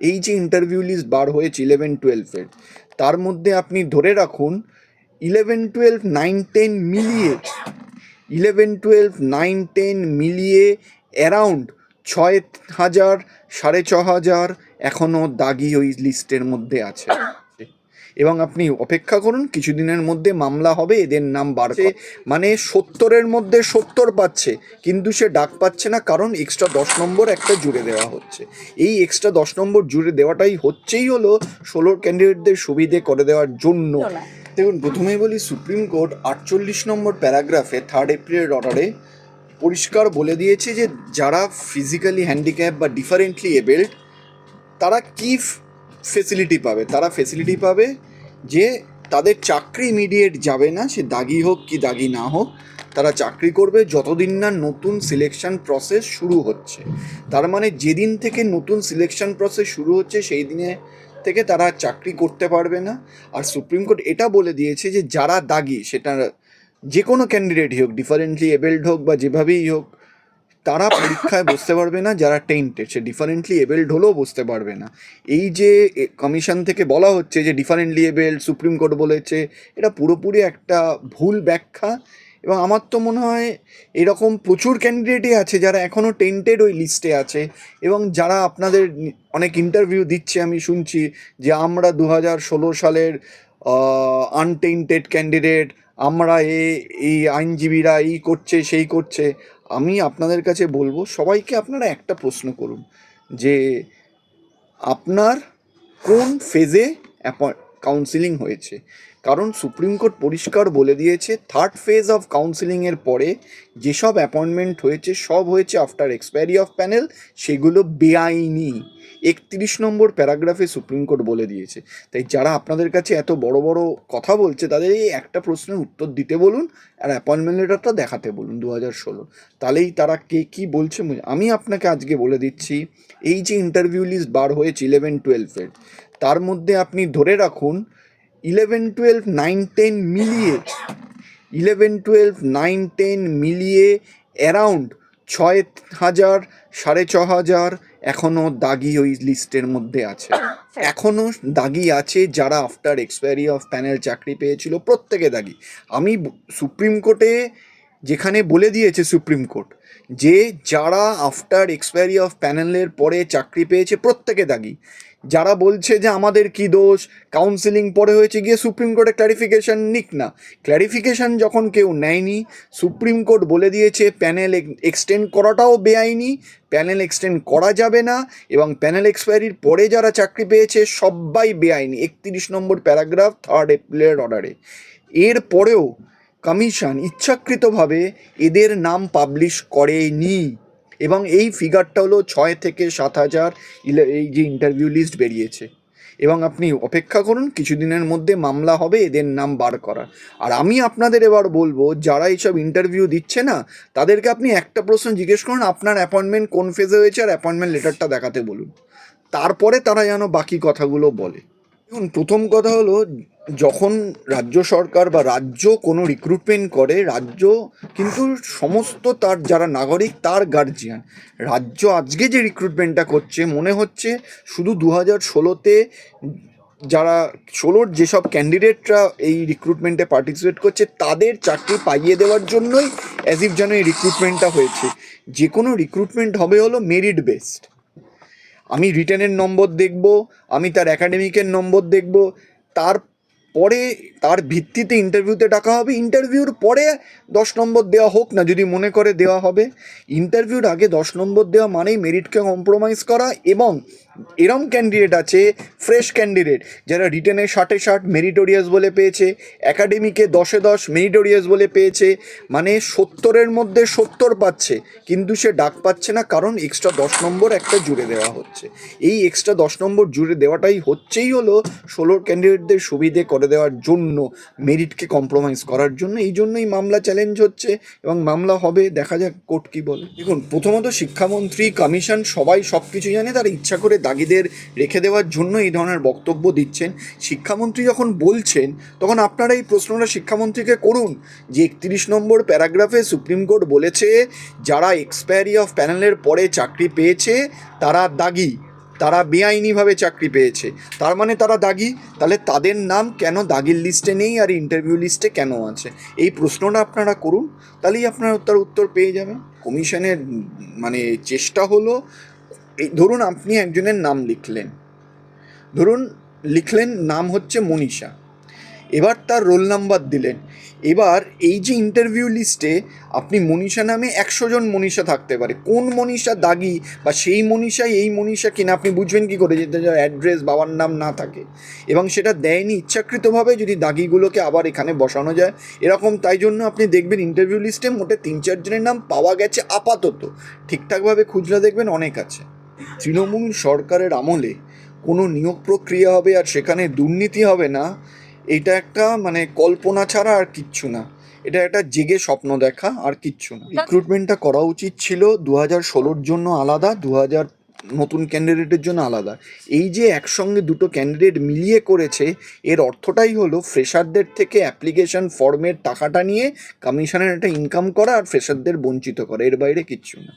এই যে interview list বার হয়েছে ইলেভেন টুয়েলভের তার মধ্যে আপনি ধরে রাখুন ইলেভেন টুয়েলভ নাইন টেন মিলিয়ে ইলেভেন টুয়েলভ নাইন টেন মিলিয়ে অ্যারাউন্ড ছয় হাজার, সাড়ে ছ হাজার এখনও দাগি ওই লিস্টের মধ্যে আছে। এবং আপনি অপেক্ষা করুন কিছুদিনের মধ্যে মামলা হবে এদের নাম বাড়ছে মানে সত্তরের মধ্যে সত্তর পাচ্ছে কিন্তু সে ডাক পাচ্ছে না কারণ এক্সট্রা দশ নম্বর একটা জুড়ে দেওয়া হচ্ছে। এই এক্সট্রা দশ নম্বর জুড়ে দেওয়াটাই হচ্ছেই হলো ষোলোর ক্যান্ডিডেটদের সুবিধে করে দেওয়ার জন্য। দেখুন প্রথমেই বলি সুপ্রিম কোর্ট আটচল্লিশ নম্বর প্যারাগ্রাফে থার্ড এপ্রিলের অর্ডারে পরিষ্কার বলে দিয়েছে যে যারা ফিজিক্যালি হ্যান্ডিক্যাপ বা ডিফারেন্টলি এবেল্ড তারা কি ফেসিলিটি পাবে? তারা ফেসিলিটি পাবে যে তাদের চাকরি ইমিডিয়েট যাবে না, সে দাগি হোক কি দাগি না হোক, তারা চাকরি করবে যতদিন না নতুন সিলেকশন প্রসেস শুরু হচ্ছে। তার মানে যেদিন থেকে নতুন সিলেকশন প্রসেস শুরু হচ্ছে, সেই দিনে থেকে তারা চাকরি করতে পারবে না। আর সুপ্রিম কোর্ট এটা বলে দিয়েছে যে যারা দাগি, সেটা যে কোনো ক্যান্ডিডেটই হোক ডিফারেন্টলি এবেলড হোক বা যেভাবেই হোক তারা পরীক্ষায় বসতে পারবে না, যারা টেন্টেড সে ডিফারেন্টলি এবেলড হলেও বসতে পারবে না। এই যে কমিশন থেকে বলা হচ্ছে যে ডিফারেন্টলি এবেলড সুপ্রিম কোর্ট বলেছে, এটা পুরোপুরি একটা ভুল ব্যাখ্যা। এবং আমার তো মনে হয়, এরকম প্রচুর ক্যান্ডিডেটই আছে যারা এখনও টেন্টেড ওই লিস্টে আছে। এবং যারা আপনাদের অনেক ইন্টারভিউ দিচ্ছে, আমি শুনছি যে আমরা দু হাজার ষোলো সালের আনটেন্টেড ক্যান্ডিডেট আমরা এ, এই আইনজীবীরা এই করছে, সেই করছে। আমি আপনাদের কাছে বলব সবাইকে আপনারা একটা প্রশ্ন করুন যে আপনার কোন ফেজে কাউন্সিলিং হয়েছে। কারণ সুপ্রিম কোর্ট পরিষ্কার বলে দিয়েছে থার্ড ফেজ অফ কাউন্সিলিংয়ের পরে যেসব অ্যাপয়েন্টমেন্ট হয়েছে, সব হয়েছে আফটার এক্সপায়ারি অফ প্যানেল সেগুলো বেআইনি। একত্রিশ নম্বর প্যারাগ্রাফে সুপ্রিম কোর্ট বলে দিয়েছে। তাই যারা আপনাদের কাছে এত বড় বড় কথা বলছে, তাদের এই একটা প্রশ্নের উত্তর দিতে বলুন আর অ্যাপয়েন্টমেন্ট লেটারটা দেখাতে বলুন দু হাজার ষোলো। তাহলেই তারা কে কী বলছে আমি আপনাকে আজকে বলে দিচ্ছি, এই যে ইন্টারভিউ লিস্ট বার হয়েছে ইলেভেন টুয়েলভের তার মধ্যে আপনি ধরে রাখুন ইলেভেন টুয়েলভ নাইন টেন মিলিয়ে ইলেভেন টুয়েলভ নাইন টেন মিলিয়ে অ্যারাউন্ড ছয় হাজার সাড়ে ছ হাজার এখনও দাগি ওই লিস্টের মধ্যে আছে। এখনও দাগি আছে যারা আফটার এক্সপায়ারি অফ প্যানেল চাকরি পেয়েছিল প্রত্যেকে দাগি। আমি সুপ্রিম কোর্টে যেখানে বলে দিয়েছে সুপ্রিম কোর্ট যে যারা আফটার এক্সপায়ারি অফ প্যানেলের পরে চাকরি পেয়েছে প্রত্যেকে দাগি। যারা বলছে যে আমাদের কি দোষ কাউন্সিলিং পরে হয়েছে গিয়ে সুপ্রিম কোর্টে ক্ল্যারিফিকেশন নিক না। ক্ল্যারিফিকেশন যখন কেউ নেয়নি, সুপ্রিম কোর্ট বলে দিয়েছে প্যানেল এক্সটেন্ড করাটাও বেআইনি, প্যানেল এক্সটেন্ড করা যাবে না এবং প্যানেল এক্সপায়ারির পরে যারা চাকরি পেয়েছে সবাই বেআইনি। একত্রিশ নম্বর প্যারাগ্রাফ থার্ড এপ্রিলের অর্ডারে এর পরেও কমিশন ইচ্ছাকৃতভাবে এদের নাম পাবলিশ করেনি এবং এই ফিগারটা হলো ছয় থেকে সাত হাজার এই যে ইন্টারভিউ লিস্ট বেরিয়েছে। এবং আপনি অপেক্ষা করুন, কিছুদিনের মধ্যে মামলা হবে, এদের নাম বার করা আর আমি আপনাদের এবার বলব, যারা এইসব ইন্টারভিউ দিচ্ছে না, তাদেরকে আপনি একটা প্রশ্ন জিজ্ঞেস করুন, আপনার অ্যাপয়েন্টমেন্ট কোন ফেজে হয়েছে, আর অ্যাপয়েন্টমেন্ট লেটারটা দেখাতে বলুন। তারপরে তারা যেন বাকি কথাগুলো বলে। দেখুন, প্রথম কথা হলো, যখন রাজ্য সরকার বা রাজ্য কোনো রিক্রুটমেন্ট করে, রাজ্য কিন্তু সমস্ত তার যারা নাগরিক, তার গার্জিয়ান রাজ্য আজকে যে রিক্রুটমেন্টটা করছে, মনে হচ্ছে শুধু দু হাজার ষোলোতে যারা, ষোলোর যেসব ক্যান্ডিডেটরা এই রিক্রুটমেন্টে পার্টিসিপেট করছে, তাদের চাকরি পাইয়ে দেওয়ার জন্যই অ্যাজ ইফ যেন এই রিক্রুটমেন্টটা হয়েছে। যে কোনো রিক্রুটমেন্ট হবে হলো মেরিট বেসড আমি রিটার্নের নম্বর দেখব, আমি তার অ্যাকাডেমিকের নম্বর দেখব। তার পরে তার ভিত্তিতে ইন্টারভিউতে ডাকা হবে। ইন্টারভিউর পরে দশ নম্বর দেওয়া হোক না, যদি মনে করে দেওয়া হবে। ইন্টারভিউর আগে দশ নম্বর দেওয়া মানেই মেরিটকে কম্প্রোমাইজ করা এবং এরম ক্যান্ডিডেট আছে ফ্রেশ ক্যান্ডিডেট যারা রিটেনে ষাটে ষাট মেরিটোরিয়াস বলে পেয়েছে একাডেমিকে দশে দশ মেরিটোরিয়াস বলে পেয়েছে মানে সত্তরের মধ্যে সত্তর পাচ্ছে, কিন্তু সে ডাক পাচ্ছে না, কারণ এক্সট্রা দশ নম্বর একটা জুড়ে দেওয়া হচ্ছে। এই এক্সট্রা দশ নম্বর জুড়ে দেওয়াটাই হচ্ছেই হলো ষোলোর ক্যান্ডিডেটদের সুবিধে করে দেওয়ার জন্য মেরিটকে কম্প্রোমাইজ করার জন্য, এই জন্যই মামলা চ্যালেঞ্জ হচ্ছে, এবং মামলা হবে, দেখা যাক কোর্ট কী বলে। দেখুন, প্রথমত শিক্ষামন্ত্রী কমিশন সবাই সব কিছু জানে, তারা ইচ্ছা করে দাগিদের রেখে দেওয়ার জন্য এই ধরনের বক্তব্য দিচ্ছেন। শিক্ষামন্ত্রী যখন বলছেন, তখন আপনারা এই প্রশ্নটা শিক্ষামন্ত্রীকে করুন যে একত্রিশ নম্বর প্যারাগ্রাফে সুপ্রিম কোর্ট বলেছে, যারা এক্সপায়ারি অফ প্যানেলের পরে চাকরি পেয়েছে, তারা দাগি। তারা বেআইনিভাবে চাকরি পেয়েছে। তার মানে তারা দাগি? তাহলে তাদের নাম কেন দাগির লিস্টে নেই আর ইন্টারভিউ লিস্টে কেন আছে? এই প্রশ্নটা আপনারা করুন, তাহলেই আপনারা তার উত্তর পেয়ে যাবেন। কমিশনের মানে চেষ্টা হলো এই ধরুন আপনি একজনের নাম লিখলেন। ধরুন লিখলেন নাম হচ্ছে মনীষা। এবার তার রোল নাম্বার দিলেন। এবার এই যে ইন্টারভিউ লিস্টে আপনি মনীষা নামে একশো জন মনীষা থাকতে পারে। কোন মনীষা দাগি বা সেই মনীষা এই মনীষা কিনা আপনি বুঝবেন কি করে? যেটা অ্যাড্রেস বাবার নাম না থাকে। এবং সেটা দেয়নি ইচ্ছাকৃতভাবে যদি দাগিগুলোকে আবার এখানে বসানো যায়। এরকম তাই জন্য আপনি দেখবেন ইন্টারভিউ লিস্টে মোটে তিন চারজনের নাম পাওয়া গেছে আপাতত। ঠিকঠাকভাবে খুচরা দেখবেন অনেক আছে। তৃণমূল সরকারের আমলে কোনো নিয়োগ প্রক্রিয়া হবে আর সেখানে দুর্নীতি হবে না এটা একটা মানে কল্পনা ছাড়া আর কিচ্ছু না। এটা একটা জেগে স্বপ্ন দেখা আর কিচ্ছু না। রিক্রুটমেন্টটা করা উচিত ছিল দু হাজার ষোলোর জন্য আলাদা দু হাজার নতুন ক্যান্ডিডেটের জন্য আলাদা। এই যে একসঙ্গে দুটো ক্যান্ডিডেট মিলিয়ে করেছে এর অর্থটাই হলো ফ্রেশারদের থেকে অ্যাপ্লিকেশন ফর্মের টাকাটা নিয়ে কমিশনের একটা ইনকাম করা আর ফ্রেশারদের বঞ্চিত করা এর বাইরে কিচ্ছু না।